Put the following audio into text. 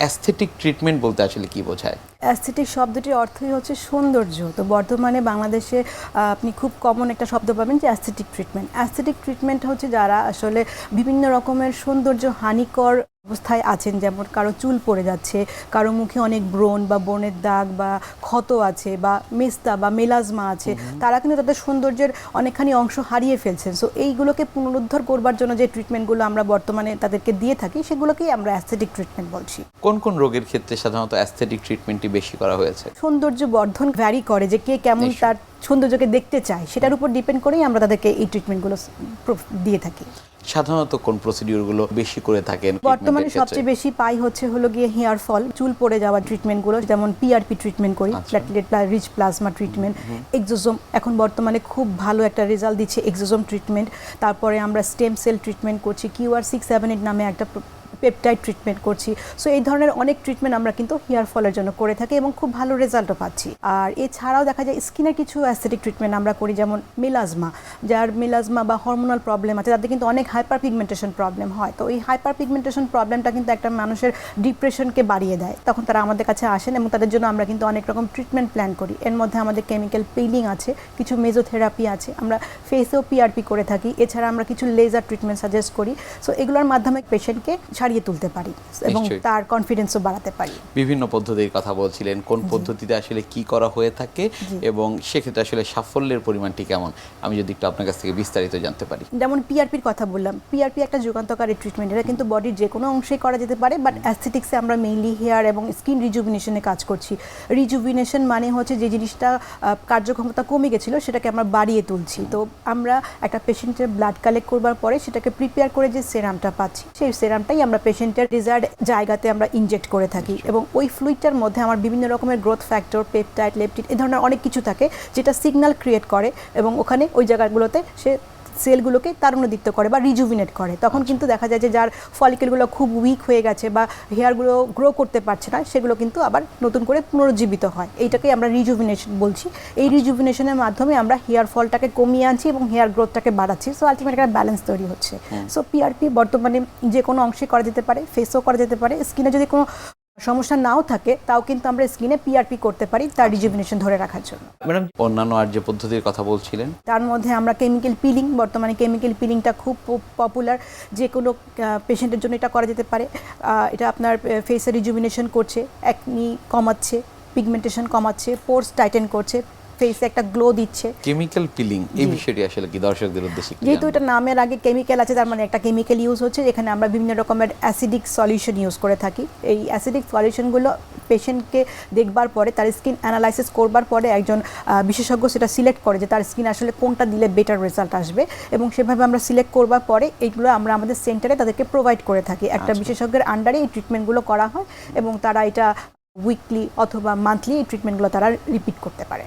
Aesthetic treatment বলতে আসলে কি বোঝায়? অ্যাস্থেটিক শব্দটির অর্থই হচ্ছে সৌন্দর্য। তো বর্তমানে বাংলাদেশে আপনি খুব কমন একটা শব্দ পাবেন যে অ্যাস্থেটিক ট্রিটমেন্ট অ্যাস্থেটিক ট্রিটমেন্ট হচ্ছে যারা আসলে বিভিন্ন রকমের সৌন্দর্য হানিকর অবস্থায় আছেন যেমন কারও চুল পড়ে যাচ্ছে কারও মুখে অনেক ব্রণ বা ব্রণের দাগ বা ক্ষত আছে বা মেস্তা বা মেলাজমা আছে তারা কিন্তু তাদের সৌন্দর্যের অনেকখানি অংশ হারিয়ে ফেলছেন। সো এইগুলোকে পুনরুদ্ধার করবার জন্য যে ট্রিটমেন্টগুলো আমরা বর্তমানে তাদেরকে দিয়ে থাকি সেগুলোকেই আমরা অ্যাস্থেটিক ট্রিটমেন্ট বলছি। কোন কোন রোগের ক্ষেত্রে সাধারণত অ্যাস্থেটিক ট্রিটমেন্টটি বেশি করা হয়েছে? সৌন্দর্য বর্ধন ভ্যারি করে যে কে কেমন তার সৌন্দর্যকে দেখতে চায় সেটার উপর ডিপেন্ড করেই আমরা তাদেরকে এই ট্রিটমেন্টগুলো দিয়ে থাকি। সাধারণত কোন প্রসিডিউরগুলো বেশি করে থাকেন? বর্তমানে সবচেয়ে বেশি পাই হচ্ছে হলো গিয়ে হেয়ার ফল চুল পড়ে যাওয়া ট্রিটমেন্টগুলো যেমন পিআরপি ট্রিটমেন্ট করি platelet rich plasma treatment exosome এখন বর্তমানে খুব ভালো একটা রেজাল্ট দিচ্ছে এক্সোজোম ট্রিটমেন্ট তারপরে আমরা স্টেম সেল ট্রিটমেন্ট করছি কিউআর সিক্স সেভেন এইট নামে একটা পেপটাইড ট্রিটমেন্ট করছি। সো এই ধরনের অনেক ট্রিটমেন্ট আমরা কিন্তু হেয়ার ফলের জন্য করে থাকি এবং খুব ভালো রেজাল্টও পাচ্ছি। আর এছাড়াও দেখা যায় স্কিনের কিছু অ্যাস্থেটিক ট্রিটমেন্ট আমরা করি, যেমন মিলাজমা যার মিলাজমা বা হরমোনাল প্রবলেম আছে তাদের কিন্তু অনেক হাইপার পিগমেন্টেশন প্রবলেম হয়। তো এই হাইপার পিগমেন্টেশন প্রবলেমটা কিন্তু একটা মানুষের ডিপ্রেশনকে বাড়িয়ে দেয়। তখন তারা আমাদের কাছে আসেন এবং তাদের জন্য আমরা কিন্তু অনেক রকম ট্রিটমেন্ট প্ল্যান করি। এর মধ্যে আমাদের কেমিক্যাল পিলিং আছে, কিছু মেজোথেরাপি আছে, আমরা ফেসেও পিআরপি করে থাকি। এছাড়া আমরা কিছু লেজার ট্রিটমেন্ট সাজেস্ট করি। সো এগুলোর মাধ্যমে পেশেন্টকে ছাড়িয়ে তুলতে পারি এবং তার কনফিডেন্সও বাড়াতে পারি। বিভিন্ন পদ্ধতির কথা বলছিলেন কোন পদ্ধতিতে আসলে কি করা হয়ে থাকে এবং সেক্ষেত্রে আসলে সাফল্যের পরিমাণটি কেমন? আমি যদি একটু আপনার কাছ থেকে বিস্তারিত জানতে পারি। যেমন পিআরপির কথা বললাম পিআরপি একটা যুগান্তকারী ট্রিটমেন্ট এটা কিন্তু বডির যে কোনো অংশেই করা যেতে পারে বাট অ্যাস্থেটিক্সে আমরা মেইনলি হেয়ার এবং স্কিন রিজুভিনেশনে কাজ করছি। রিজুভিনেশন মানে হচ্ছে যে জিনিসটা কার্যক্ষমতা কমে গেছিল সেটাকে আমরা বাড়িয়ে তুলছি। তো আমরা একটা পেশেন্টের ব্লাড কালেক্ট করবার পরে সেটাকে প্রিপেয়ার করে যে সেরামটা পাচ্ছি সেই সেরামটাই আমরা পেশেন্টের ডিজায়ার্ড জায়গাতে আমরা ইনজেক্ট করে থাকি এবং ওই ফ্লুইডটার মধ্যে আমার বিভিন্ন রকমের গ্রোথ ফ্যাক্টর পেপটাইট লেপটিড এ ধরনের অনেক কিছু থাকে যেটা সিগনাল ক্রিয়েট করে এবং ওখানে ওই জায়গাগুলোতে সে সেলগুলোকে তারুণ্যদীপ্ত করে বা রিজুভিনেট করে। তখন কিন্তু দেখা যায় যে যার ফলিকেলগুলো খুব উইক হয়ে গেছে বা হেয়ারগুলো গ্রো করতে পারছে না সেগুলো কিন্তু আবার নতুন করে পুনরুজ্জীবিত হয়। এইটাকেই আমরা রিজুভিনেশন বলছি। এই রিজুভিনেশনের মাধ্যমে আমরা হেয়ার ফলটাকে কমিয়ে আনছি এবং হেয়ার গ্রোথটাকে বাড়াচ্ছি। সো আলটিমেট একটা ব্যালেন্স তৈরি হচ্ছে। সো পিআরপি বর্তমানে যে কোনো অংশে করা যেতে পারে ফেসও করা যেতে পারে স্কিনে যদি কোনো সমস্যা নাও থাকে তাও কিন্তু আমরা স্কিনে পিআরপি করতে পারি তার রিজুভিনেশন ধরে রাখার জন্য। ম্যাডাম অন্যান্য আর যে পদ্ধতির কথা বলছিলেন? তার মধ্যে আমরা কেমিক্যাল পিলিং বর্তমানে কেমিক্যাল পিলিংটা খুব পপুলার যে কোনো পেশেন্টের জন্য এটা করা যেতে পারে। এটা আপনার ফেসে রিজুভিনেশন করছে একনি কমাচ্ছে পিগমেন্টেশন কমাচ্ছে পোর্স টাইটেন করছে ফেসে একটা গ্লো দিচ্ছে। কেমিক্যাল পিলিং এই বিষয়টি আসলে কি দর্শকদের উদ্দেশ্যে যেহেতু এটা নামের আগে কেমিক্যাল আছে তার মানে একটা কেমিক্যাল ইউজ হচ্ছে যেখানে আমরা বিভিন্ন রকমের অ্যাসিডিক সলিউশন ইউজ করে থাকি। এই অ্যাসিডিক সলিউশনগুলো পেশেন্টকে দেখবার পরে তার স্কিন অ্যানালাইসিস করবার পরে একজন বিশেষজ্ঞ সেটা সিলেক্ট করে যে তার স্কিন আসলে কোনটা দিলে বেটার রেজাল্ট আসবে। এবং সেভাবে আমরা সিলেক্ট করবার পরে এইগুলো আমরা আমাদের সেন্টারে তাদেরকে প্রোভাইড করে থাকি। একটা আচ্ছা। বিশেষজ্ঞের আন্ডারে এই ট্রিটমেন্টগুলো করা হয় এবং তারা এটা উইকলি অথবা মান্থলি এই ট্রিটমেন্টগুলো তারা রিপিট করতে পারে।